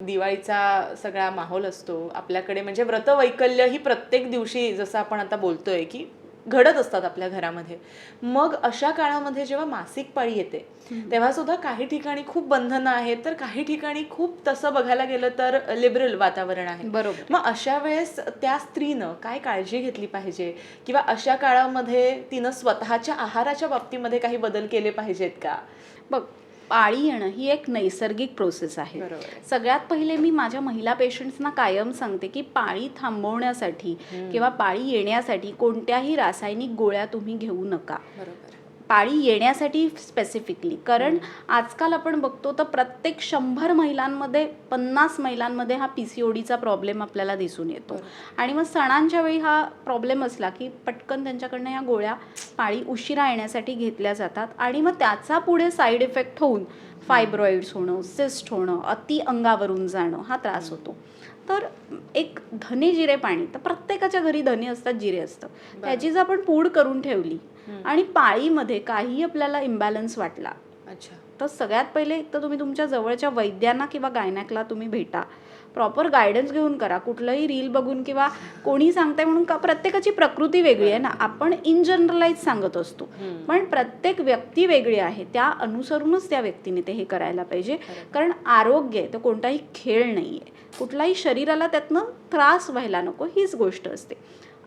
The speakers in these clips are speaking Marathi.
दिवाळीचा सगळा माहोल असतो. आपल्याकडे म्हणजे व्रतवैकल्य ही प्रत्येक दिवशी जसं आपण आता बोलतोय की घडत असतात आपल्या घरामध्ये. मग अशा काळामध्ये जेव्हा मासिक पाळी येते तेव्हा सुद्धा काही ठिकाणी खूप बंधनं आहेत तर काही ठिकाणी खूप तसं बघायला गेलं तर लिबरल वातावरण आहे. बरोबर. मग अशा वेळेस त्या स्त्रीनं काय काळजी घेतली पाहिजे? किंवा अशा काळामध्ये तिनं स्वतःच्या आहाराच्या बाबतीमध्ये काही बदल केले पाहिजेत का? बघ पाळी येणं ही एक नैसर्गिक प्रोसेस आहे. सगळ्यात पहिले मी माझ्या महिला पेशंट्सना कायम सांगते की पाळी थांबवण्यासाठी किंवा पाळी येण्यासाठी कोणत्याही रासायनिक गोळ्या तुम्ही घेऊ नका. बरोबर. पाळी येण्यासाठी स्पेसिफिकली कारण आजकाल आपण बघतो तर प्रत्येक शंभर महिलांमध्ये पन्नास महिलांमध्ये हा पी सी ओडीचा प्रॉब्लेम आपल्याला दिसून येतो. आणि मग सणांच्या वेळी हा प्रॉब्लेम असला की पटकन त्यांच्याकडनं या गोळ्या पाळी उशिरा येण्यासाठी घेतल्या जातात. आणि मग त्याचा पुढे साईड इफेक्ट होऊन फायब्रॉइड्स होणं सिस्ट होणं अति अंगावरून जाणं हा त्रास होतो. तर एक धने जिरे पाणी. तर प्रत्येकाच्या घरी धने असतात जिरे असतं त्याची जर आपण पूड करून ठेवली. आणि पाळीमध्ये काही आपल्याला इम्बॅलन्स वाटला अच्छा. तर सगळ्यात पहिले एक तर तुम्ही तुमच्या जवळच्या वैद्यांना किंवा गायनॅकला तुम्ही भेटा. प्रॉपर गायडन्स घेऊन करा. कुठलंही रील बघून किंवा कोणी सांगताय म्हणून का प्रत्येकाची प्रकृती वेगळी आहे ना. आपण इन जनरलाइज सांगत असतो. पण प्रत्येक व्यक्ती वेगळी आहे. त्या अनुसरूनच त्या व्यक्तीने ते हे करायला पाहिजे. कारण आरोग्य आहे तर कोणताही खेळ नाही आहे कुठलाही शरीराला त्यातनं त्रास व्हायला नको. हीच गोष्ट असते.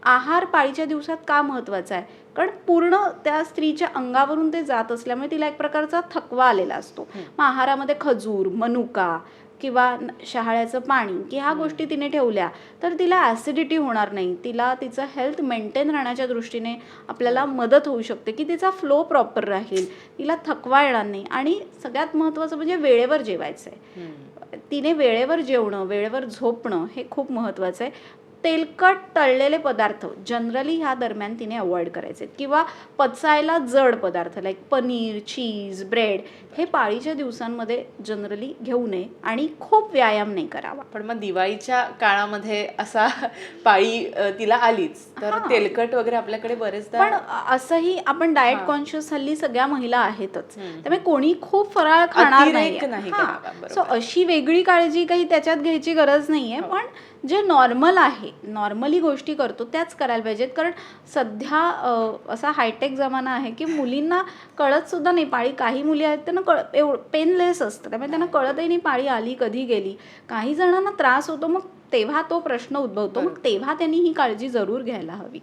आहार पाळीच्या दिवसात का महत्त्वाचा आहे? कारण पूर्ण त्या स्त्रीच्या अंगावरून ते जात असल्यामुळे तिला एक प्रकारचा थकवा आलेला असतो. मग आहारामध्ये खजूर मनुका किंवा शहाळ्याचं पाणी की ह्या गोष्टी तिने ठेवल्या तर तिला ॲसिडिटी होणार नाही. तिला तिचं हेल्थ मेंटेन राहण्याच्या दृष्टीने आपल्याला मदत होऊ शकते की तिचा फ्लो प्रॉपर राहील. तिला थकवा येणार नाही. आणि सगळ्यात महत्त्वाचं म्हणजे वेळेवर जेवायचं आहे तिने वेळेवर जेवणं वेळेवर झोपणं हे खूप महत्त्वाचं आहे. तेलकट तळलेले पदार्थ जनरली ह्या दरम्यान तिने अवॉइड करायचे. किंवा पचायला जड पदार्थ लाईक पनीर चीज ब्रेड हे पाळीच्या दिवसांमध्ये जनरली घेऊ नये आणि खूप व्यायाम नाही करावा. पण मग दिवाळीच्या काळामध्ये असा पाळी तिला आलीच. तर. तेलकट वगैरे आपल्याकडे बरेचदा पण असंही आपण डाएट कॉन्शियस हल्ली सगळ्या महिला आहेतच. त्यामुळे कोणी खूप फराळ खाणार नाही. सो अशी वेगळी काळजी काही त्याच्यात घ्यायची गरज नाहीये. हो. पण जे नॉर्मल आहे नॉर्मली गोष्टी करतो त्याच करायला पाहिजेत. कारण सध्या असा हायटेक जमाना आहे की मुलींना कळत सुद्धा नाही. पाळी काही मुली आहेत त्यांना कळ एवढं पेनलेस असतं. त्यामुळे त्यांना कळतही नाही पाळी आली कधी गेली. काही जणांना त्रास होतो मग तेव्हा तो प्रश्न उद्भवतो. मग तेव्हा त्यांनी ही काळजी जरूर घ्यायला हवी.